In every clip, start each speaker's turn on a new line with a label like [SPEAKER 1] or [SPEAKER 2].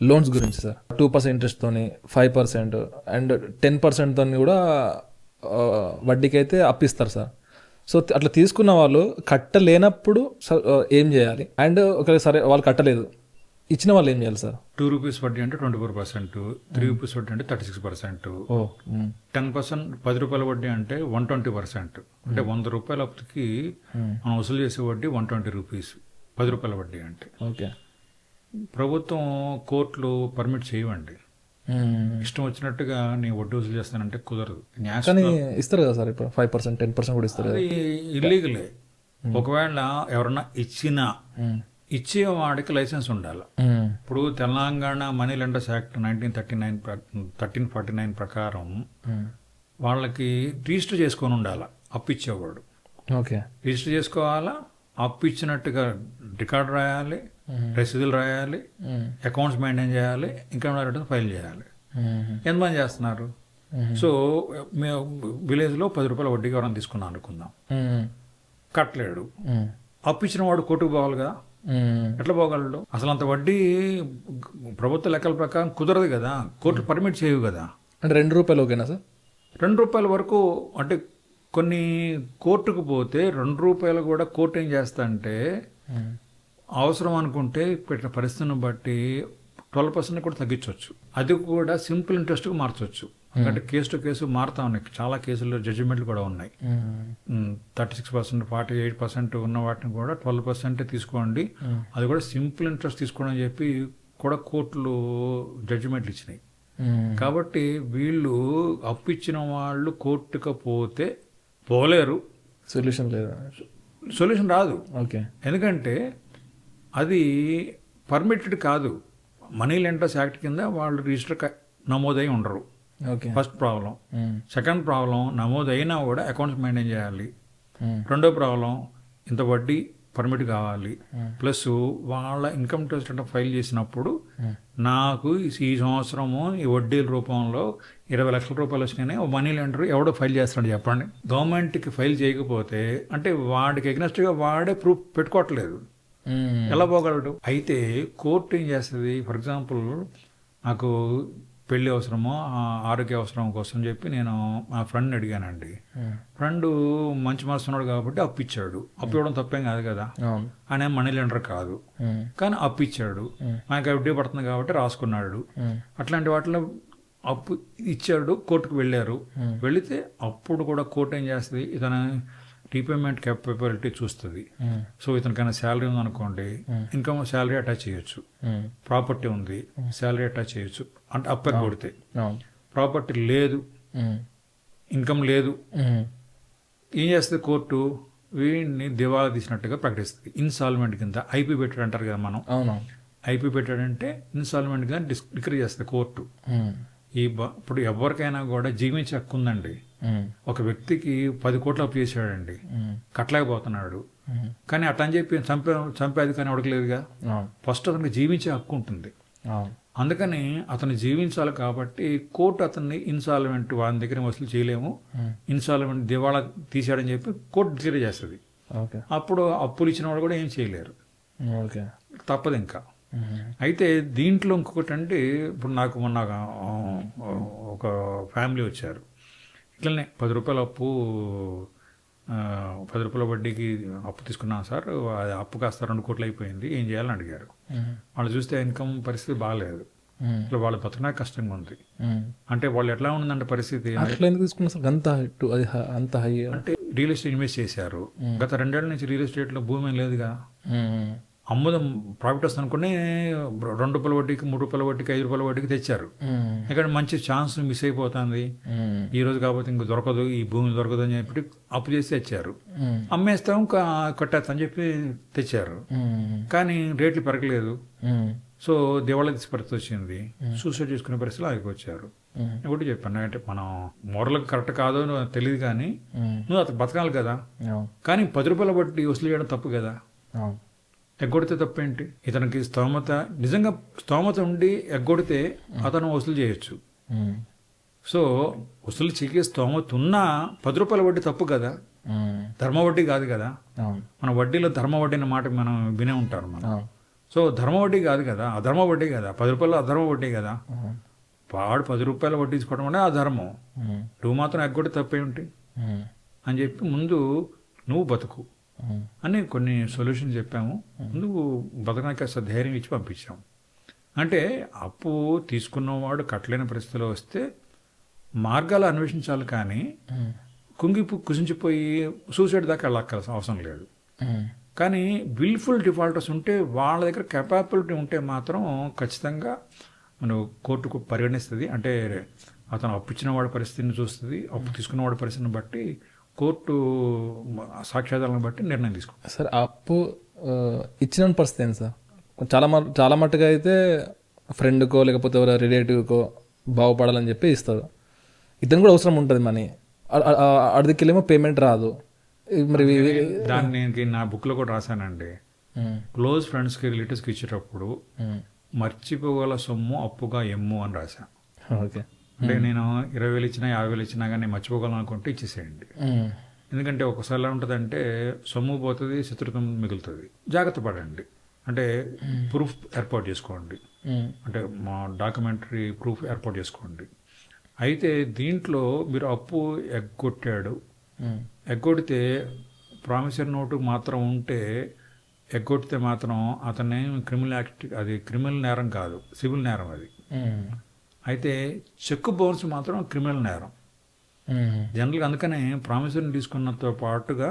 [SPEAKER 1] Loans గురించి sir two percent ఇంట్రెస్ట్తోని five percent and ten పర్సెంట్తో కూడా ఆ, వడ్డీకి అయితే అప్పిస్తారు సార్ సో అట్లా తీసుకున్న వాళ్ళు కట్టలేనప్పుడు ఏం చేయాలి? అండ్ ఒకవేళ సరే వాళ్ళు కట్టలేదు. ఇచ్చిన వాళ్ళు ఏం చేయాలి సార్
[SPEAKER 2] టూ రూపీస్ వడ్డీ అంటే twenty four percent three rupees వడ్డీ అంటే thirty six percent ten percent పది రూపాయల వడ్డీ అంటే వన్ ట్వంటీ పర్సెంట్ అంటే వంద రూపాయల అప్పుకి మనం వసూలు చేసే వడ్డీ వన్ ట్వంటీ రూపీస్ పది రూపాయల వడ్డీ అంటే.
[SPEAKER 1] ఓకే
[SPEAKER 2] ప్రభుత్వం కోర్టులు పర్మిట్ చేయవండి. ఇష్టం వచ్చినట్టుగా నీ వడ్డీ వసూలు చేస్తానంటే కుదరదు.
[SPEAKER 1] కానీ ఇస్తారు కదా సార్ ఇప్పుడు ఫైవ్ పర్సెంట్ టెన్ పర్సెంట్ కూడా ఇస్తారు
[SPEAKER 2] ఇల్లీగలే. ఒకవేళ ఎవరన్నా ఇచ్చినా ఇచ్చే వాడికి లైసెన్స్ ఉండాలి. ఇప్పుడు Telangana money lenders act nineteen thirty nine thirteen forty nine ప్రకారం వాళ్ళకి రిజిస్టర్ చేసుకొని ఉండాలి అప్పు ఇచ్చేవాడు.
[SPEAKER 1] ఓకే.
[SPEAKER 2] రిజిస్టర్ చేసుకోవాలా? అప్పు ఇచ్చినట్టుగా రికార్డు రాయాలి. రసీదులు రాయాలి అకౌంట్స్ మెయింటైన్ చేయాలి ఇన్కమ్ రిటర్న్ ఫైల్ చేయాలి. ఎంతమంది చేస్తున్నారు? సో మేము విలేజ్లో పది రూపాయల వడ్డీకి ఎవరైనా తీసుకున్నాం అనుకుందాం. కట్టలేడు. అప్పు ఇచ్చిన వాడు కోర్టుకు పోవాలి కదా. ఎట్లా పోగలడు? అసలు అంత వడ్డీ ప్రభుత్వ లెక్కల ప్రకారం కుదరదు కదా. కోర్టు పర్మిట్ చేయవు కదా.
[SPEAKER 1] అంటే రెండు రూపాయలు ఓకేనా సార్?
[SPEAKER 2] రెండు రూపాయల వరకు అంటే కొన్ని కోర్టుకు పోతే రెండు రూపాయలు కూడా కోర్టు ఏం చేస్తా అంటే అవసరం అనుకుంటే పెట్టిన పరిస్థితిని బట్టి ట్వెల్వ్ పర్సెంట్ కూడా తగ్గించవచ్చు. అది కూడా సింపుల్ ఇంట్రెస్ట్కి మార్చవచ్చు. ఎందుకంటే కేసు టు కేసు మారుతా ఉన్నాయి. చాలా కేసుల్లో జడ్జిమెంట్లు కూడా ఉన్నాయి. Thirty six percent forty eight percent ఉన్న వాటిని కూడా ట్వెల్వ్ పర్సెంట్ తీసుకోండి. అది కూడా సింపుల్ ఇంట్రెస్ట్ తీసుకోండి అని చెప్పి కూడా కోర్టులు జడ్జిమెంట్లు ఇచ్చినాయి. కాబట్టి వీళ్ళు అప్పు ఇచ్చిన వాళ్ళు కోర్టుకు పోతే పోలేరు.
[SPEAKER 1] సొల్యూషన్ లేదు
[SPEAKER 2] సొల్యూషన్ రాదు.
[SPEAKER 1] ఓకే.
[SPEAKER 2] ఎందుకంటే అది పర్మిటెడ్ కాదు. మనీ లెండర్స్ యాక్ట్ కింద వాళ్ళు రిజిస్టర్ నమోదై ఉండరు.
[SPEAKER 1] Okay.
[SPEAKER 2] First problem second problem నమోదైనా కూడా అకౌంట్స్ మెయింటైన్ చేయాలి.
[SPEAKER 1] మ్,
[SPEAKER 2] రెండో ప్రాబ్లం ఇంత వడ్డీ పర్మిట్ కావాలి. ప్లస్ వాళ్ళ ఇన్కమ్ ట్యాక్స్ రిటర్న్ ఫైల్ చేసినప్పుడు నాకు ఈ సంవత్సరము ఈ వడ్డీల రూపంలో ఇరవై లక్షల రూపాయలు వచ్చినాయి ఓ మనీ లెండర్ ఎవడో ఫైల్ చేస్తాడు చెప్పండి. గవర్నమెంట్కి ఫైల్ చేయకపోతే అంటే వాడికి ఎగ్నెస్ట్గా వాడే ప్రూఫ్ పెట్టుకోవట్లేదు. ఎలా పోగలడు? అయితే కోర్టు ఏం చేస్తుంది? ఫర్ ఎగ్జాంపుల్ నాకు పెళ్ళి అవసరమో? ఆ ఆరోగ్య అవసరం కోసం చెప్పి నేను మా ఫ్రెండ్ని అడిగానండి. ఫ్రెండ్ మంచి మనసు ఉన్నాడు కాబట్టి అప్పు ఇచ్చాడు అప్పు ఇవ్వడం తప్పేం కాదు కదా? ఆయన మనీ లెండర్ కాదు. కానీ అప్పు ఇచ్చాడు మనకి వడ్డీ పడుతుంది కాబట్టి రాసుకున్నాడు. అట్లాంటి వాటిలో అప్పు ఇచ్చాడు కోర్టుకు వెళ్ళారు. వెళితే అప్పుడు కూడా కోర్టు ఏం చేస్తుంది? ఇతను రీపేమెంట్ కేపబిలిటీ చూస్తుంది. సో ఇతనికైనా శాలరీ ఉందనుకోండి ఇన్కమ్ శాలరీ అటాచ్ చేయొచ్చు. ప్రాపర్టీ ఉంది శాలరీ అటాచ్ చేయొచ్చు. అంటే అప్పు కొడితే. ప్రాపర్టీ లేదు. ఇన్కమ్ లేదు.
[SPEAKER 1] మ్,
[SPEAKER 2] ఏం చేస్తుంది కోర్టు? వీడిని దివాలా తీసినట్టుగా ప్రకటిస్తుంది. ఇన్సాల్మెంట్ కింద ఐపీ పెట్టాడు అంటారు కదా మనం.
[SPEAKER 1] అవును.
[SPEAKER 2] ఐపీ పెట్టాడంటే ఇన్సాల్మెంట్ కింద డిక్రీ చేస్తుంది కోర్టు. ఈ ఇప్పుడు ఎవరికైనా కూడా జీవించే హక్కు ఉందండి. ఒక వ్యక్తికి పది కోట్లు అప్పు చేశాడండి. కట్టలేకపోతున్నాడు. కానీ అట్లా అని చెప్పి చంపే చంపే అధికారం అడగలేదుగా ఫస్ట్ అతనికి జీవించే హక్కు ఉంటుంది. అందుకని అతను జీవించాలి కాబట్టి కోర్టు అతన్ని ఇన్సాల్వెంట్ వాని దగ్గర వసూలు చేయలేము. ఇన్సాల్వెంట్ దివాళా తీసాడని చెప్పి కోర్టు డిక్లేర్ చేస్తుంది.
[SPEAKER 1] ఓకే.
[SPEAKER 2] అప్పుడు అప్పులు ఇచ్చిన వాళ్ళు కూడా ఏం చేయలేరు.
[SPEAKER 1] ఓకే.
[SPEAKER 2] తప్పదు ఇంకా. అయితే దీంట్లో ఇంకొకటి అంటే ఇప్పుడు నాకు మొన్న ఒక ఫ్యామిలీ వచ్చారు. ఇట్లనే. పది రూపాయల అప్పు పది రూపాయల వడ్డీకి అప్పు తీసుకున్నాం సార్ అది అప్పు కాస్త రెండు కోట్లు అయిపోయింది ఏం చేయాలని అడిగారు. వాళ్ళు చూస్తే ఇన్కమ్ పరిస్థితి బాగాలేదు. ఇట్లా వాళ్ళు బతకడానికి కష్టంగా ఉంది. అంటే వాళ్ళు ఎట్లా ఉందంటే పరిస్థితి
[SPEAKER 1] అంత హ- అంత హై.
[SPEAKER 2] అంటే రియల్ ఎస్టేట్ ఇన్వెస్ట్ చేశారు. గత రెండేళ్ళ నుంచి రియల్ ఎస్టేట్లో భూమి ఏం లేదుగా. అమ్ముదం ప్రాఫిట్ వస్తుంది అనుకుని రెండు రూపాయల వడ్డీకి మూడు రూపాయల వడ్డీకి ఐదు రూపాయల వడ్డీకి తెచ్చారు ఇక్కడ మంచి ఛాన్స్ మిస్ అయిపోతుంది. ఈ రోజు కాకపోతే ఇంక దొరకదు ఈ భూమి దొరకదు అని చెప్పి అప్పు చేసి తెచ్చారు. అమ్మేస్తాం కట్టేస్తాం అని చెప్పి తెచ్చారు. కానీ రేట్లు పెరగలేదు. సో దివాళా తీసే పరిస్థితి వచ్చింది. సూసైడ్ చేసుకునే పరిస్థితిలో నేను ఒకటి చెప్పాను అంటే మనం మోరల్ కరెక్ట్ కాదో అని తెలియదు కానీ నువ్వు అతను బతకాలి కదా. కానీ పది రూపాయల బట్టి వసూలు చేయడం తప్పు కదా. ఎగ్గొడితే తప్పేంటి? ఇతనికి స్తోమత నిజంగా స్తోమత ఉండి ఎగ్గొడితే అతను వసూలు చేయొచ్చు. సో వసూలు చేసే స్తోమత ఉన్నా పది రూపాయల వడ్డీ తప్పు కదా? ధర్మ వడ్డీ కాదు కదా? మన వడ్డీలో ధర్మ వడ్డీ అనే మాట మనం వినే ఉంటారు మనం. సో ధర్మ వడ్డీ కాదు కదా? అధర్మ వడ్డీ కదా? పది రూపాయలు అధర్మ వడ్డీ కదా? వాడు పది రూపాయల వడ్డీ తీసుకోవడం అంటే అధర్మం.
[SPEAKER 1] ఉమ్,
[SPEAKER 2] నువ్వు మాత్రం ఎగ్గొట్టి తప్పేమిటి అని చెప్పి ముందు నువ్వు బతుకు. అని కొన్ని సొల్యూషన్ చెప్పాము. నువ్వు బతకడానికి కాస్త ధైర్యం ఇచ్చి పంపించాము. అంటే అప్పు తీసుకున్నవాడు కట్టలేని పరిస్థితిలో వస్తే మార్గాలు అన్వేషించాలి కానీ కుంగి కుసించిపోయి సూసైడ్ దాకా వెళ్ళక్కర్సిన అవసరం లేదు. కానీ విల్ఫుల్ డిఫాల్టర్స్ ఉంటే వాళ్ళ దగ్గర కెపాబిలిటీ ఉంటే మాత్రం ఖచ్చితంగా మనం కోర్టుకు పరిగణిస్తుంది. అంటే అతను అప్పు ఇచ్చిన వాడి పరిస్థితిని చూస్తుంది అప్పు తీసుకున్న వాడి పరిస్థితిని బట్టి కోర్టు సాక్ష్యాధారాలను బట్టి నిర్ణయం తీసుకుంటుంది
[SPEAKER 1] సార్ అప్పు ఇచ్చిన పరిస్థితి ఏంటి సార్? చాలా మ- చాలా మట్టుగా అయితే ఫ్రెండ్కో లేకపోతే ఎవరో రిలేటివ్కో బాగుపడాలని చెప్పి ఇస్తారు. ఇతను కూడా అవసరం ఉంటుంది మనీ. అడిగికెళ్ళేమో పేమెంట్ రాదు. మరి
[SPEAKER 2] దాన్ని నేను నా బుక్లో కూడా రాశానండి. క్లోజ్ ఫ్రెండ్స్కి రిలేటివ్స్కి ఇచ్చేటప్పుడు మర్చిపోగల సొమ్ము అప్పుగా ఎమ్ము అని రాశాను
[SPEAKER 1] ఓకే.
[SPEAKER 2] అంటే నేను ఇరవై వేలు ఇచ్చినా యాభై వేలు ఇచ్చినా కానీ మర్చిపోగలను అనుకుంటే ఇచ్చేసేయండి.
[SPEAKER 1] ఉమ్,
[SPEAKER 2] ఎందుకంటే ఒకసారి ఎలా ఉంటుందంటే సొమ్ము పోతుంది శత్రుత్వం మిగులుతుంది. జాగ్రత్త పడండి. అంటే ప్రూఫ్ ఏర్పాటు చేసుకోండి. అంటే మా డాక్యుమెంటరీ ప్రూఫ్ ఏర్పాటు చేసుకోండి. అయితే దీంట్లో మీరు అప్పు ఎగ్గొట్టాడు. ఎగ్గొడితే ప్రామిసరీ నోటు మాత్రం ఉంటే ఎగ్గొడితే మాత్రం అతన్ని క్రిమినల్ యాక్ట్ అది క్రిమినల్ నేరం కాదు సివిల్ నేరం అది. అయితే చెక్ బౌన్స్ మాత్రం క్రిమినల్ నేరం. జనరల్గా అందుకనే ప్రామిసరీని తీసుకున్నతో పాటుగా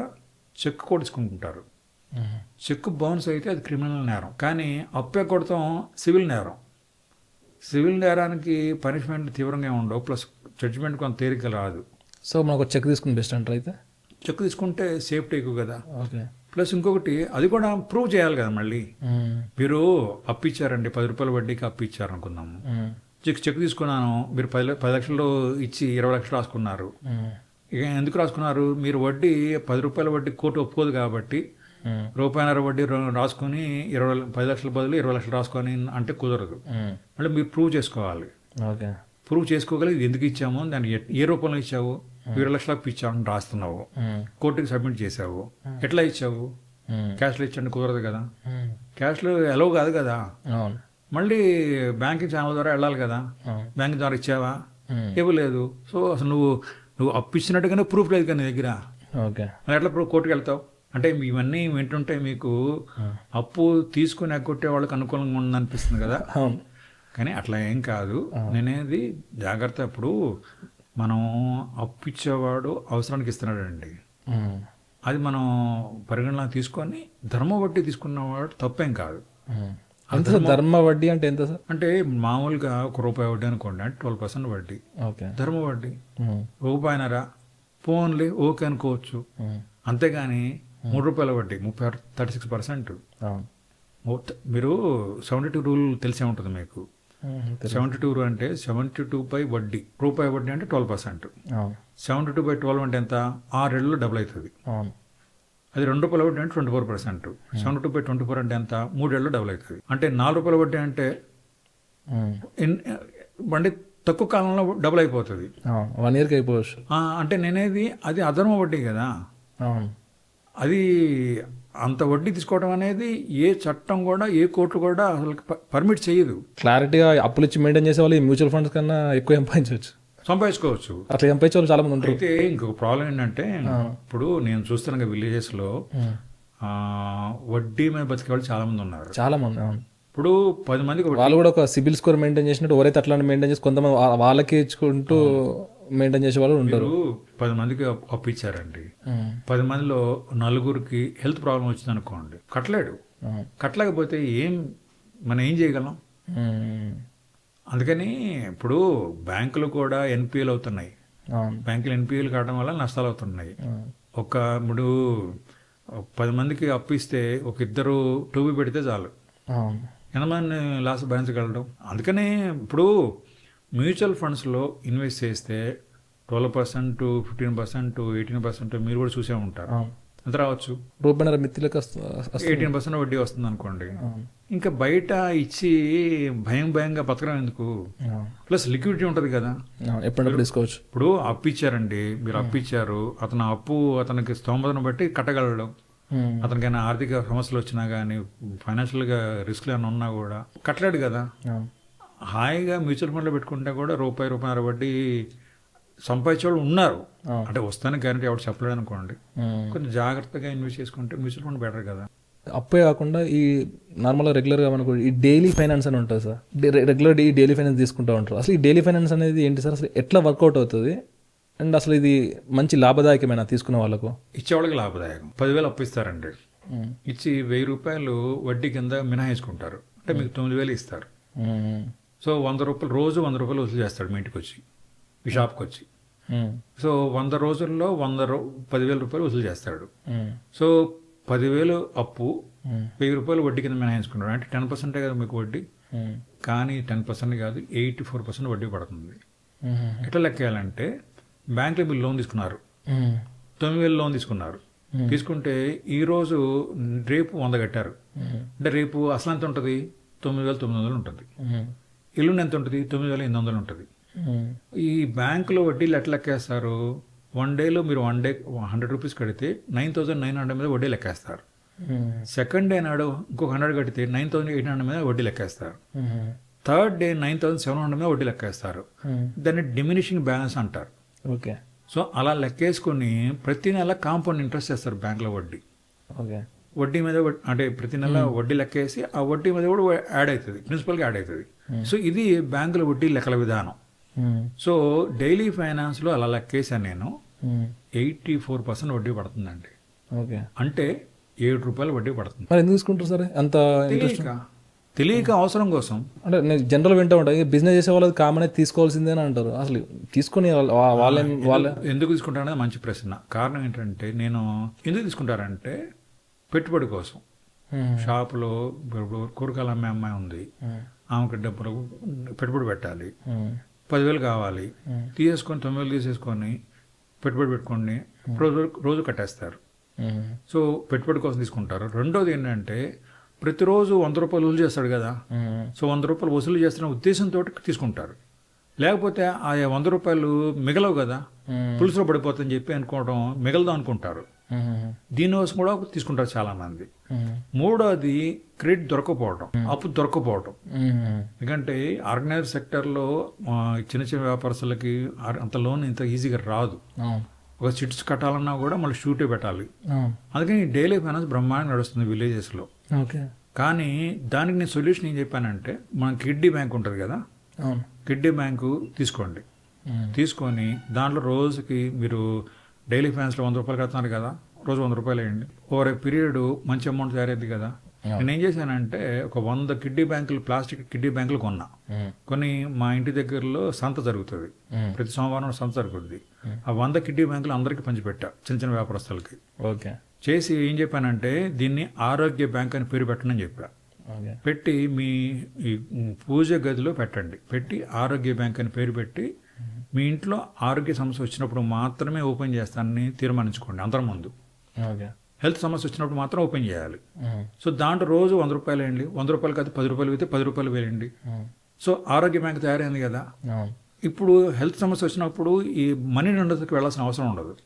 [SPEAKER 2] చెక్ కూడా తీసుకుంటుంటారు చెక్ బౌన్స్ అయితే అది క్రిమినల్ నేరం. కానీ అప్పు ఎగ్గొడతాం సివిల్ నేరం. సివిల్ నేరానికి పనిష్మెంట్ తీవ్రంగా ఉండవు. ప్లస్ జడ్జిమెంట్ కొంత తేలిక రాదు.
[SPEAKER 1] సో మనకు చెక్ తీసుకుని బెస్ట్ అంటారు అయితే?
[SPEAKER 2] చెక్ తీసుకుంటే సేఫ్టీ ఎక్కువ కదా.
[SPEAKER 1] ఓకే.
[SPEAKER 2] ప్లస్ ఇంకొకటి అది కూడా ప్రూవ్ చేయాలి కదా మళ్ళీ. మీరు అప్పు ఇచ్చారండి పది రూపాయల వడ్డీకి అప్పు ఇచ్చారు అనుకుందాము
[SPEAKER 1] ఉమ్,
[SPEAKER 2] చెక్ చెక్ తీసుకున్నాను. మీరు పది పది లక్షలు ఇచ్చి ఇరవై లక్షలు రాసుకున్నారు. ఇక ఎందుకు రాసుకున్నారు? మీరు వడ్డీ పది రూపాయల వడ్డీ కోర్టు ఒప్పుకోదు కాబట్టి రూపాయన్నర వడ్డీ రాసుకొని ఇరవై పది లక్షల బదులు ఇరవై లక్షలు రాసుకొని అంటే కుదరదు. మళ్ళీ మీరు ప్రూవ్ చేసుకోవాలి.
[SPEAKER 1] ఓకే.
[SPEAKER 2] ప్రూవ్ చేసుకోగలిగి ఎందుకు ఇచ్చాము? దాన్ని ఏ రూపంలో ఇచ్చావు? ఇరవై లక్షలకు ఇచ్చామని రాస్తున్నావు. కోర్టుకి సబ్మిట్ చేసావు ఎట్లా ఇచ్చావు? క్యాష్లో ఇచ్చండి కుదరదు కదా. క్యాష్లో ఎలవ్ కాదు కదా. మళ్ళీ బ్యాంకింగ్ ఛానల్ ద్వారా వెళ్ళాలి కదా. బ్యాంక్ ద్వారా ఇచ్చావా? ఇవ్వలేదు సో అసలు నువ్వు నువ్వు అప్పు ఇచ్చినట్టుగానే ప్రూఫ్ లేదు కదా నీ దగ్గర.
[SPEAKER 1] ఓకే.
[SPEAKER 2] ఎట్లా ప్రూఫ్ కోర్టుకు వెళ్తావు? అంటే ఇవన్నీ వింటుంటే మీకు అప్పు తీసుకుని ఎగ్గొట్టే వాళ్ళకి అనుకూలంగా ఉందనిపిస్తుంది కదా. కానీ అట్లా ఏం కాదు. నేనేది జాగ్రత్త ఇప్పుడు మనం అప్పు ఇచ్చేవాడు అవసరానికి ఇస్తున్నాడండి. అది మనం పరిగణన తీసుకొని ధర్మ బట్టి తీసుకున్నవాడు తప్పేం కాదు.
[SPEAKER 1] సార్ ధర్మ వడ్డీ అంటే ఎంత సార్?
[SPEAKER 2] అంటే మామూలుగా ఒక రూపాయి వడ్డీ అనుకోండి అంటే ట్వెల్వ్ పర్సెంట్ వడ్డీ.
[SPEAKER 1] ఓకే.
[SPEAKER 2] ధర్మ వడ్డీ. రూపాయినరా ఫోన్లే ఓకే అనుకోవచ్చు. అంతేగాని మూడు రూపాయల వడ్డీ ముప్పై థర్టీ సిక్స్ పర్సెంట్. మీరు సెవెంటీ టూ రూల్ తెలిసే ఉంటుంది మీకు. సెవెంటీ టూ అంటే సెవెంటీ టూ బై వడ్డీ. రూపాయి వడ్డీ అంటే twelve percent. Seventy two by twelve అంటే ఎంత? ఆరేళ్ళు డబుల్ అవుతుంది.
[SPEAKER 1] అవును.
[SPEAKER 2] అది రెండు రూపాయల వడ్డీ అంటే twenty four percent. Seventy two by twenty four అంటే ఎంత? మూడేళ్ళు డబుల్ అవుతుంది. అంటే నాలుగు రూపాయల వడ్డీ అంటే బండి తక్కువ కాలంలో డబుల్ అయిపోతుంది.
[SPEAKER 1] వన్ ఇయర్కి అయిపోవచ్చు.
[SPEAKER 2] అంటే నేనేది అది అధర్మ వడ్డీ కదా. అది అంత వడ్డీ తీసుకోవడం అనేది ఏ చట్టం కూడా ఏ కోర్టు కూడా అసలు పర్మిట్ చేయదు.
[SPEAKER 1] క్లారిటీగా అప్పులు ఇచ్చి మెయింటైన్ చేసే వాళ్ళు ఈ మ్యూచువల్ ఫండ్స్ కన్నా ఎక్కువ సంపాదించవచ్చు.
[SPEAKER 2] సంపాదించుకోవచ్చు.
[SPEAKER 1] అట్లా సంపాదించే వాళ్ళు చాలా మంది ఉంటారు.
[SPEAKER 2] అయితే ఇంకొక ప్రాబ్లం ఏంటంటే ఇప్పుడు నేను చూస్తున్న విలేజెస్లో
[SPEAKER 1] ఉమ్,
[SPEAKER 2] ఆ, వడ్డీ మీద బతికే వాళ్ళు చాలా మంది ఉన్నారు.
[SPEAKER 1] చాలా మంది
[SPEAKER 2] ఇప్పుడు పది మందికి
[SPEAKER 1] వాళ్ళు కూడా ఒక సిబిల్ స్కోర్ మెయింటైన్ చేసినట్టు ఎవరైతే అట్లా మెయింటైన్ చేసి కొంతమంది వాళ్ళకి ఇచ్చుకుంటూ మెయింటైన్ చేసే వాళ్ళు ఉంటారు.
[SPEAKER 2] పది మందికి అప్పు- ఇచ్చారండి పది మందిలో నలుగురికి హెల్త్ ప్రాబ్లం వచ్చింది అనుకోండి కట్టలేడు. కట్టలేకపోతే ఏం మనం ఏం చేయగలం? అందుకని ఇప్పుడు బ్యాంకులు కూడా ఎన్పిఎల్ అవుతున్నాయి. బ్యాంకులు ఎన్పిఎల్ కావడం వల్ల నష్టాలు అవుతున్నాయి. ఒక ఇప్పుడు పది మందికి అప్పు ఇస్తే ఒక ఇద్దరు టూబీ పెడితే చాలు. ఎంతమంది లాస్ భరించగలడం అందుకనే ఇప్పుడు మ్యూచువల్ ఫండ్స్లో ఇన్వెస్ట్ చేస్తే twelve percent fifteen percent eighteen percent మీరు కూడా చూసే ఉంటారు. ఎంత రావచ్చు.
[SPEAKER 1] వస్తు- వస్తుంది.
[SPEAKER 2] ఎయిటీన్ పర్సెంట్ వడ్డీ వస్తుంది అనుకోండి ఇంకా బయట ఇచ్చి భయం భయంగా బతకడం ఎందుకు? ప్లస్ లిక్విడిటీ ఉంటుంది కదా.
[SPEAKER 1] ఎప్పుడప్పుడు తీసుకోవచ్చు.
[SPEAKER 2] ఇప్పుడు అప్పు ఇచ్చారండి మీరు అప్పు ఇచ్చారు అతను అప్పు అతనికి స్తోమతను బట్టి కట్టగలడు. అతనికైనా ఆర్థిక సమస్యలు వచ్చినా కానీ ఫైనాన్షియల్గా రిస్క్లు ఏమైనా ఉన్నా కూడా కట్టలేడు కదా. హాయిగా మ్యూచువల్ ఫండ్లో పెట్టుకుంటే కూడా రూపాయి రూపాయల వడ్డీ సంపాదించే వాళ్ళు ఉన్నారు. అంటే వస్తాను గ్యారంటీ ఎవరు చెప్పలేడు అనుకోండి. కొంచెం జాగ్రత్తగా ఇన్వెస్ట్ చేసుకుంటే మ్యూచువల్ ఫండ్ బెటర్ కదా.
[SPEAKER 1] అప్పే కాకుండా ఈ నార్మల్గా రెగ్యులర్గా మనకు ఈ డైలీ ఫైనాన్స్ అని ఉంటుంది సార్. డే- రెగ్యులర్ ఈ డైలీ ఫైనాన్స్ తీసుకుంటూ ఉంటారు. అసలు ఈ డైలీ ఫైనాన్స్ అనేది ఏంటి సార్? అసలు ఎట్లా వర్కౌట్ అవుతుంది? అండ్ అసలు ఇది మంచి లాభదాయకమైన తీసుకునే వాళ్ళకు?
[SPEAKER 2] ఇచ్చేవాళ్ళకి లాభదాయకం. పదివేలు అప్పు ఇస్తారండి
[SPEAKER 1] మ్మ్.
[SPEAKER 2] ఇచ్చి వెయ్యి రూపాయలు వడ్డీ కింద మినహాయించుకుంటారు. అంటే మీకు తొమ్మిది వేలు ఇస్తారు. సో వంద రూపాయలు రోజు వంద రూపాయలు వసూలు చేస్తాడు మీ ఇంటికి వచ్చి షాప్కి వచ్చి. సో వంద రోజుల్లో వంద రూ పదివేల రూపాయలు వసూలు చేస్తాడు. సో పదివేలు అప్పు. వెయ్యి రూపాయలు వడ్డీ కింద మినహాయించుకుంటాడు అంటే టెన్ పర్సెంటే కదా మీకు వడ్డీ. కానీ టెన్ పర్సెంట్ కాదు ఎయిటీ ఫోర్ పర్సెంట్ వడ్డీ పడుతుంది. ఎట్లా లెక్కేయాలంటే బ్యాంకులో మీరు లోన్ తీసుకున్నారు
[SPEAKER 1] మ్మ్.
[SPEAKER 2] తొమ్మిది వేలు లోన్ తీసుకున్నారు తీసుకుంటే ఈ రోజు రేపు వంద కట్టారు. అంటే రేపు అసలు ఎంత ఉంటుంది తొమ్మిది వేల తొమ్మిది వందలు ఉంటుంది. ఎల్లుండి ఎంత ఉంటుంది తొమ్మిది వేల ఎనిమిది వందలు ఉంటుంది. ఈ బ్యాంకులో వడ్డీలు ఎట్లా లెక్కేస్తారు వన్ డేలో మీరు వన్ డే హండ్రెడ్ రూపీస్ కడితే నైన్ థౌసండ్ నైన్ హండ్రెడ్ మీద వడ్డీ లెక్కేస్తారు. సెకండ్ డే నాడు ఇంకొక హండ్రెడ్ కడితే నైన్ థౌసండ్ ఎయిట్ హండ్రెడ్ మీద వడ్డీ లెక్కేస్తారు. Third day nine thousand seven hundred మీద వడ్డీ లెక్కేస్తారు. దాన్ని డిమినిషింగ్ బ్యాలెన్స్ అంటారు
[SPEAKER 1] ఓకే
[SPEAKER 2] సో అలా లెక్కేసుకొని ప్రతి నెల కాంపౌండ్ ఇంట్రెస్ట్ చేస్తారు బ్యాంకులో వడ్డీ
[SPEAKER 1] ఓకే
[SPEAKER 2] వడ్డీ మీద అంటే ప్రతి నెల వడ్డీ లెక్కేసి ఆ వడ్డీ మీద కూడా యాడ్ అవుతుంది ప్రిన్సిపల్గా యాడ్ అవుతుంది సో ఇది బ్యాంకుల వడ్డీ లెక్కల విధానం. సో డైలీ ఫైనాన్స్లో అలా లెక్కేసాను నేను.
[SPEAKER 1] మ్మ్.
[SPEAKER 2] ఎయిటీ ఫోర్ పర్సెంట్ వడ్డీ పడుతుందండి.
[SPEAKER 1] ఓకే
[SPEAKER 2] అంటే ఏడు రూపాయలు వడ్డీ పడుతుంది.
[SPEAKER 1] మరి ఎందుకు తీసుకుంటారు సార్? అంత ఇంట్రెస్ట్
[SPEAKER 2] తెలియక. అవసరం కోసం.
[SPEAKER 1] అంటే నేను జనరల్ వింటూ ఉంటాను బిజినెస్ చేసే వాళ్ళకి కామన్ తీసుకోవాల్సిందే అని అంటారు. అసలు తీసుకొని వాళ్ళే వాళ్ళ
[SPEAKER 2] ఎందుకు తీసుకుంటారనేది మంచి ప్రశ్న. కారణం ఏంటంటే నేను ఎందుకు తీసుకుంటారంటే పెట్టుబడి కోసం.
[SPEAKER 1] మ్మ్.
[SPEAKER 2] షాపులో కూరగాయలు అమ్మే అమ్మాయి ఉంది.
[SPEAKER 1] మ్మ్.
[SPEAKER 2] ఆమెకి డబ్బులు పెట్టుబడి పెట్టాలి. పదివేలు కావాలి. తీసేసుకొని తొమ్మిది వేలు తీసేసుకొని పెట్టుబడి పెట్టుకొని రోజు రోజు కట్టేస్తారు. సో పెట్టుబడి కోసం తీసుకుంటారు రెండోది ఏంటంటే ప్రతిరోజు వంద రూపాయలు వసూలు చేస్తాడు కదా. సో వంద రూపాయలు వసూలు చేస్తున్న ఉద్దేశంతో తీసుకుంటారు లేకపోతే ఆ వంద రూపాయలు మిగలవు కదా. పులుసులో పడిపోతుందని చెప్పి అనుకోవడం మిగలదు అనుకుంటారు. దీనికోసం కూడా తీసుకుంటారు చాలా మంది. మూడోది క్రెడిట్ దొరకపోవడం అప్పు దొరకపోవడం. ఎందుకంటే ఆర్గనైజ్ సెక్టర్లో చిన్న చిన్న వ్యాపారస్తులకి అంత లోన్ ఇంత ఈజీగా రాదు. ఒక చిట్స్ కట్టాలన్నా కూడా మళ్ళీ షూటే పెట్టాలి. అందుకని డైలీ ఫైనాన్స్ బ్రహ్మాండంగా నడుస్తుంది విలేజెస్లో
[SPEAKER 1] ఓకే
[SPEAKER 2] కానీ దానికి నేను సొల్యూషన్ ఏం చెప్పానంటే మన కిడ్నీ బ్యాంక్ ఉంటుంది కదా కిడ్నీ బ్యాంకు తీసుకోండి. తీసుకొని దాంట్లో రోజుకి మీరు డైలీ ఫైనాన్స్లో వంద రూపాయలు కడుతున్నారు కదా రోజు వంద రూపాయలు వేయండి. ఓవర్ పీరియడ్ మంచి అమౌంట్ తయారైంది కదా. నేను ఏం చేశానంటే ఒక వంద కిడ్నీ బ్యాంకులు ప్లాస్టిక్ కిడ్నీ బ్యాంకులు కొన్నా. కొన్ని మా ఇంటి దగ్గరలో సంత జరుగుతుంది. ప్రతి సోమవారం సంత జరుగుతుంది ఆ వంద కిడ్నీ బ్యాంకులు అందరికీ పంచిపెట్టా చిన్న చిన్న వ్యాపారస్తులకి.
[SPEAKER 1] ఓకే.
[SPEAKER 2] చేసి ఏం చెప్పానంటే దీన్ని ఆరోగ్య బ్యాంక్ అని పేరు పెట్టండి అని చెప్పా. పెట్టి మీ పూజ గదిలో పెట్టండి. పెట్టి ఆరోగ్య బ్యాంక్ అని పేరు పెట్టి మీ ఇంట్లో ఆరోగ్య సమస్య వచ్చినప్పుడు మాత్రమే ఓపెన్ చేస్తానని తీర్మానించుకోండి అందరి ముందు. హెల్త్ సమస్య వచ్చినప్పుడు మాత్రం ఓపెన్ చేయాలి. సో దాంట్లో రోజు వంద రూపాయలు వేయండి. వంద రూపాయలు కాదు పది రూపాయలు అయితే పది రూపాయలు వేయండి. సో ఆరోగ్య బ్యాంక్ తయారైంది కదా. ఇప్పుడు హెల్త్ సమస్య వచ్చినప్పుడు ఈ మనీ నిండకి వెళ్ళాల్సిన అవసరం ఉండదు.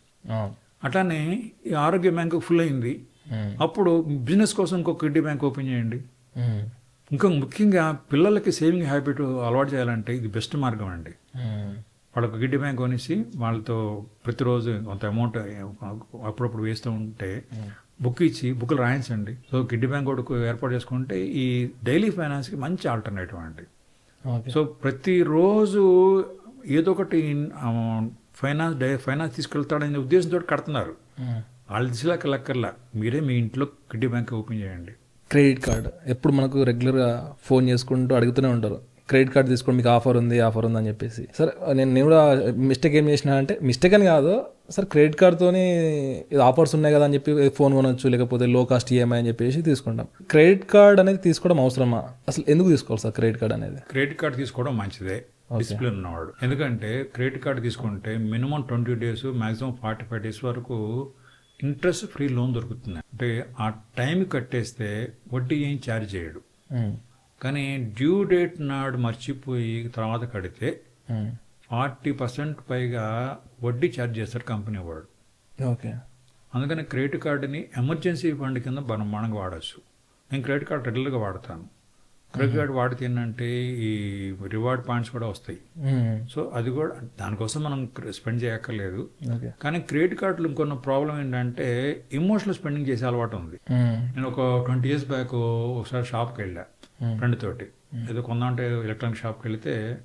[SPEAKER 2] అట్లానే ఈ ఆరోగ్య బ్యాంకు ఫుల్ అయింది. అప్పుడు బిజినెస్ కోసం ఇంకో కిడ్నీ బ్యాంక్ ఓపెన్ చేయండి. ఇంకా ముఖ్యంగా పిల్లలకి సేవింగ్ హ్యాబిట్ అలవాటు చేయాలంటే ఇది బెస్ట్ మార్గం అండి. వాళ్ళకు గిడ్డి బ్యాంక్ కొనేసి వాళ్ళతో ప్రతిరోజు కొంత అమౌంట్ అప్పుడప్పుడు వేస్తూ ఉంటే బుక్ ఇచ్చి బుక్లు రాయించండి. సో గిడ్డి బ్యాంక్ కూడా ఏర్పాటు చేసుకుంటే ఈ డైలీ ఫైనాన్స్కి మంచి ఆల్టర్నేటివ్ అండి. సో ప్రతిరోజు ఏదో ఒకటి ఫైనాన్స్ డై ఫైనాన్స్ తీసుకెళ్తాడనే ఉద్దేశంతో కడుతున్నారు.
[SPEAKER 1] మ్మ్.
[SPEAKER 2] వాళ్ళ దిశలోకి లెక్కర్లా మీరే మీ ఇంట్లో గిడ్డి బ్యాంక్ ఓపెన్ చేయండి.
[SPEAKER 1] క్రెడిట్ కార్డ్ ఎప్పుడు మనకు రెగ్యులర్గా ఫోన్ చేసుకుంటూ అడుగుతూనే ఉంటారు. క్రెడిట్ కార్డ్ తీసుకోండి మీకు ఆఫర్ ఉంది ఆఫర్ ఉంది అని చెప్పేసి. సరే నేను నేను కూడా మిస్టేక్ ఏం చేసిన అంటే మిస్టేక్ అని కాదు సార్ క్రెడిట్ కార్డ్తోని ఇది ఆఫర్స్ ఉన్నాయి కదా అని చెప్పి ఫోన్ కొనొచ్చు లేకపోతే లో కాస్ట్ ఈఎంఐ అని చెప్పేసి తీసుకుంటాం. క్రెడిట్ కార్డ్ అనేది తీసుకోవడం అవసరమా? అసలు ఎందుకు తీసుకోవాలి సార్ క్రెడిట్ కార్డ్ అనేది?
[SPEAKER 2] క్రెడిట్ కార్డ్ తీసుకోవడం మంచిదే డిసిప్లిన్ ఉన్నవాడు. ఎందుకంటే క్రెడిట్ కార్డ్ తీసుకుంటే minimum twenty days maximum forty five days వరకు ఇంట్రెస్ట్ ఫ్రీ లోన్ దొరుకుతుంది. అంటే ఆ టైం కట్టేస్తే వడ్డీ ఏం ఛార్జ్ చేయడు. కానీ డ్యూ డేట్ నాడు మర్చిపోయి తర్వాత కడితే
[SPEAKER 1] మ్మ్.
[SPEAKER 2] ఫార్టీ పర్సెంట్ పైగా వడ్డీ ఛార్జ్ చేస్తాడు కంపెనీ వాడు.
[SPEAKER 1] ఓకే.
[SPEAKER 2] అందుకని క్రెడిట్ కార్డుని ఎమర్జెన్సీ ఫండ్ కింద బ్రహ్మాండంగా వాడచ్చు. నేను క్రెడిట్ కార్డు రెగ్యులర్గా వాడతాను. క్రెడిట్ కార్డు వాడితే ఏంటంటే ఈ రివార్డ్ పాయింట్స్ కూడా వస్తాయి.
[SPEAKER 1] మ్మ్.
[SPEAKER 2] సో అది కూడా దానికోసం మనం స్పెండ్ చేయక్కర్లేదు. కానీ క్రెడిట్ కార్డులు ఇంకొన్న ప్రాబ్లం ఏంటంటే ఇమోషనల్ స్పెండింగ్ చేసే అలవాటు ఉంది. నేను ఒక ట్వంటీ ఇయర్స్ బ్యాక్ ఒకసారి షాప్కి వెళ్ళా. ఫ్రెండ్ తోటి ఏదో కొందామంటే ఎలక్ట్రానిక్ షాప్కి వెళితే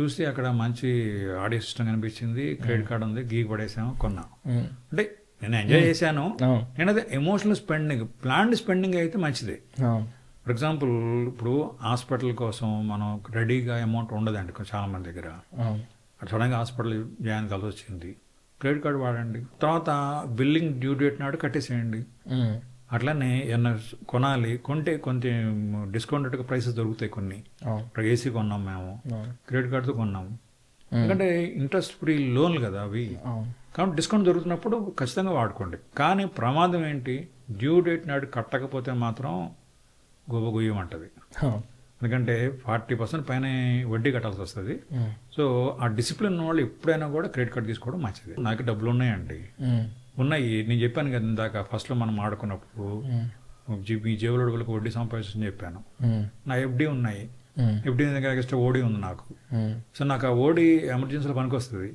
[SPEAKER 2] చూస్తే అక్కడ మంచి ఆడియో సిస్టమ్ కనిపించింది క్రెడిట్ కార్డు ఉంది గీక్ పడేసాము కొన్నాం. అంటే నేను ఎంజాయ్ చేశాను.
[SPEAKER 1] అవును
[SPEAKER 2] నేను అదే ఎమోషనల్ స్పెండింగ్ ప్లాన్డ్ స్పెండింగ్ అయితే మంచిదే. ఫర్ ఎగ్జాంపుల్ ఇప్పుడు హాస్పిటల్ కోసం మనం రెడీగా అమౌంట్ ఉండదండి చాలా మంది దగ్గర.
[SPEAKER 1] అవును
[SPEAKER 2] సడన్గా హాస్పిటల్ జాయిన్ కలిసి వచ్చింది. క్రెడిట్ కార్డు వాడండి. తర్వాత బిల్లింగ్ డ్యూ డేట్ నాడు కట్టేసేయండి. అట్లనే ఏమన్నా కొనాలి కొంటే కొంచెం డిస్కౌంటెడ్ ప్రైసెస్ దొరుకుతాయి కొన్ని. ఇప్పుడు ఏసీ కొన్నాం మేము క్రెడిట్ కార్డుతో కొన్నాము ఎందుకంటే ఇంట్రెస్ట్ ఫ్రీ లోన్లు కదా అవి. కాబట్టి డిస్కౌంట్ దొరుకుతున్నప్పుడు ఖచ్చితంగా వాడుకోండి. కానీ ప్రమాదం ఏంటి? డ్యూ డేట్ నాడు కట్టకపోతే మాత్రం గొప్ప గుయ్యమంటది
[SPEAKER 1] అవును.
[SPEAKER 2] ఎందుకంటే ఫార్టీ పర్సెంట్ పైన వడ్డీ కట్టాల్సి వస్తుంది. సో ఆ డిసిప్లిన్ ఉన్న వాళ్ళు ఎప్పుడైనా కూడా క్రెడిట్ కార్డ్ తీసుకోవడం మంచిది. నాకు డబ్బులు ఉన్నాయండి. ఉన్నాయి. నేను చెప్పాను కదా ఇందాక ఫస్ట్లో మనం ఆడుకున్నప్పుడు మీ జేబులో డబ్బులకు వడ్డీ సంపాదించని చెప్పాను. నా ఎఫ్డి ఉన్నాయి. ఎఫ్డి దగ్గర ఎక్స్ట్రా ఓడి ఉంది నాకు. సో నాకు ఆ ఓడి ఎమర్జెన్సీలో పనికొస్తుంది.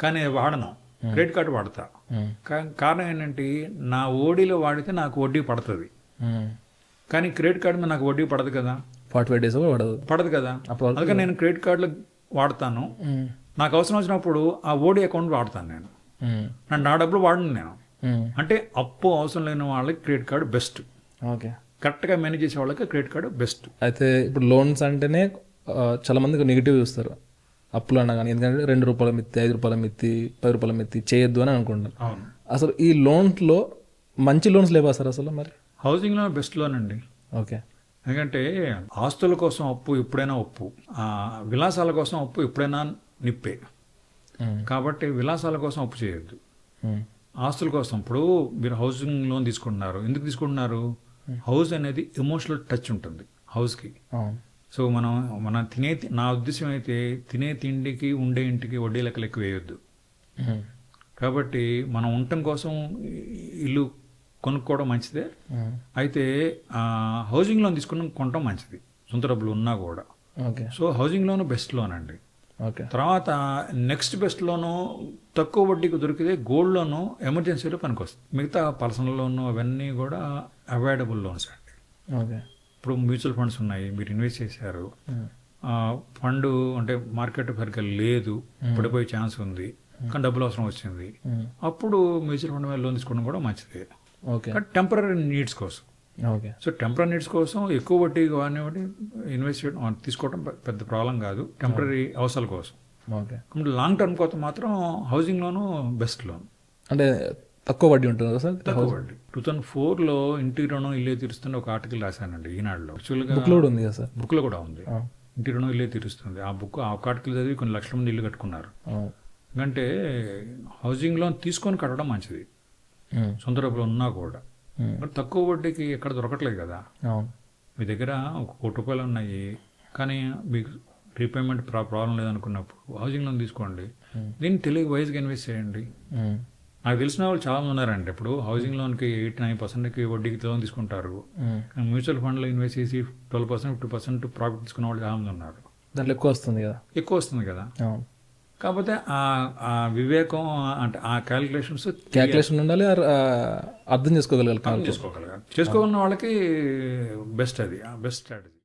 [SPEAKER 2] కానీ వాడను. క్రెడిట్ కార్డు వాడతా. కారణం ఏంటంటే నా ఓడీలో వాడితే నాకు వడ్డీ పడుతుంది. కానీ క్రెడిట్ కార్డు మీద నాకు వడ్డీ పడదు కదా.
[SPEAKER 1] ఫార్టీ ఫైవ్ డేస్ పడదు.
[SPEAKER 2] పడదు కదా. అందుకని నేను క్రెడిట్ కార్డులు వాడతాను. నాకు అవసరం వచ్చినప్పుడు ఆ ఓడి అకౌంట్ వాడతాను నేను.
[SPEAKER 1] మ్మ్.
[SPEAKER 2] నన్ను నా డబ్బులు వాడను నేను.
[SPEAKER 1] మ్మ్.
[SPEAKER 2] అంటే అప్పు అవసరం లేని వాళ్ళకి క్రెడిట్ కార్డు బెస్ట్.
[SPEAKER 1] ఓకే
[SPEAKER 2] కరెక్ట్గా మేనేజ్ చేసే వాళ్ళకి క్రెడిట్ కార్డు బెస్ట్.
[SPEAKER 1] అయితే ఇప్పుడు లోన్స్ అంటేనే చాలా మందికి నెగిటివ్ చూస్తారు. అప్పులు అన్నా కానీ ఎందుకంటే రెండు రూపాయల మిత్తి ఐదు రూపాయల మిత్తి పది రూపాయల మిత్తి చేయొద్దు అని అనుకుంటారు.
[SPEAKER 2] అవును.
[SPEAKER 1] అసలు ఈ లోన్స్లో మంచి లోన్స్ లేవా సార్ అసలు మరి?
[SPEAKER 2] హౌసింగ్లో బెస్ట్ లోన్ అండి.
[SPEAKER 1] ఓకే.
[SPEAKER 2] ఎందుకంటే ఆస్తుల కోసం అప్పు ఎప్పుడైనా అప్పు విలాసాల కోసం అప్పు ఎప్పుడైనా నిప్పే. కాబట్టి విలాసాల కోసం అప్పు చేయొద్దు.
[SPEAKER 1] మ్మ్.
[SPEAKER 2] ఆస్తుల కోసం. ఇప్పుడు మీరు హౌసింగ్ లోన్ తీసుకుంటున్నారు. ఎందుకు తీసుకుంటున్నారు? హౌస్ అనేది ఎమోషనల్ టచ్ ఉంటుంది హౌస్కి సో మనం మన తినే నా ఉద్దేశం అయితే తినే తిండికి ఉండే ఇంటికి వడ్డీ లెక్కలు ఎక్కువ వేయొద్దు. కాబట్టి మనం ఉండటం కోసం ఇల్లు కొనుక్కోవడం మంచిదే. అయితే హౌసింగ్ లోన్ తీసుకుని కొనడం మంచిది. సొంత డబ్బులు ఉన్నా కూడా.
[SPEAKER 1] Okay
[SPEAKER 2] so housing loan best loan అండి. తర్వాత నెక్స్ట్ బెస్ట్ లోను తక్కువ వడ్డీకి దొరికితే గోల్డ్ లోను ఎమర్జెన్సీలో పనికొస్తుంది. మిగతా పర్సనల్ లోను అవన్నీ కూడా అవైలబుల్ లోన్స్ అండి.
[SPEAKER 1] ఓకే.
[SPEAKER 2] ఇప్పుడు మ్యూచువల్ ఫండ్స్ ఉన్నాయి మీరు ఇన్వెస్ట్ చేశారు. ఫండ్ అంటే మార్కెట్ సరిగ్గా లేదు పడిపోయే ఛాన్స్ ఉంది కానీ డబ్బులు అవసరం వచ్చింది. అప్పుడు మ్యూచువల్ ఫండ్ మీద లోన్ తీసుకోవడం కూడా మంచిదే.
[SPEAKER 1] ఓకే.
[SPEAKER 2] టెంపరీ నీడ్స్ కోసం.
[SPEAKER 1] ఓకే.
[SPEAKER 2] సో టెంపరీ నీడ్స్ కోసం ఎక్కువ వడ్డీ కానివ్వండి ఇన్వెస్ట్ చేయడం తీసుకోవడం పెద్ద ప్రాబ్లం కాదు. టెంపరీ అవసరాల కోసం.
[SPEAKER 1] ఓకే.
[SPEAKER 2] లాంగ్ టర్మ్ కోసం మాత్రం హౌసింగ్ లోను బెస్ట్ లోన్.
[SPEAKER 1] అంటే తక్కువ వడ్డీ ఉంటుంది కదా సార్?
[SPEAKER 2] తక్కువ వడ్డీ. టూ థౌసండ్ ఫోర్లో ఇంటి రుణం ఇల్లే తీరుస్తుంది ఒక ఆర్టికల్ రాశానండి ఈనాడులో. యాక్చువల్గా
[SPEAKER 1] బుక్లో కూడా ఉంది కదా సార్?
[SPEAKER 2] బుక్లో కూడా ఉంది. ఇంటి రుణం ఇల్లే తీరుస్తుంది. ఆ బుక్ ఆ ఒక ఆర్టికల్ చదివి కొన్ని లక్షల మంది ఇల్లు కట్టుకున్నారు. ఎందుకంటే హౌసింగ్ లోన్ తీసుకొని కట్టడం మంచిది. సొంత డబ్బులు ఉన్నా కూడా. తక్కువ వడ్డీకి ఎక్కడ దొరకట్లేదు కదా. మీ దగ్గర ఒక కోటి రూపాయలు ఉన్నాయి. కానీ మీకు రీపేమెంట్ ప్రా ప్రాబ్లం లేదనుకున్నప్పుడు హౌసింగ్ లోన్ తీసుకోండి. దీన్ని తెలివి వైజ్గా ఇన్వెస్ట్ చేయండి. నాకు తెలిసిన వాళ్ళు చాలా మంది ఉన్నారండి. ఇప్పుడు హౌసింగ్ లోన్కి ఎయిట్ నైన్ పర్సెంట్కి వడ్డీకి లోన్ తీసుకుంటారు. మ్యూచువల్ ఫండ్లో ఇన్వెస్ట్ చేసి twelve percent fifty percent profit తీసుకున్న వాళ్ళు చాలా మంది ఉన్నారు.
[SPEAKER 1] దాంట్లో ఎక్కువ వస్తుంది కదా.
[SPEAKER 2] ఎక్కువ వస్తుంది కదా. కాకపోతే ఆ వివేకం అంటే ఆ క్యాలిక్యులేషన్స్
[SPEAKER 1] క్యాల్కులేషన్ ఉండాలి అర్థం చేసుకోగలగాలి.
[SPEAKER 2] చేసుకోగలగాలి. చేసుకోగలిగిన వాళ్ళకి బెస్ట్ అది బెస్ట్ స్ట్రాటజీ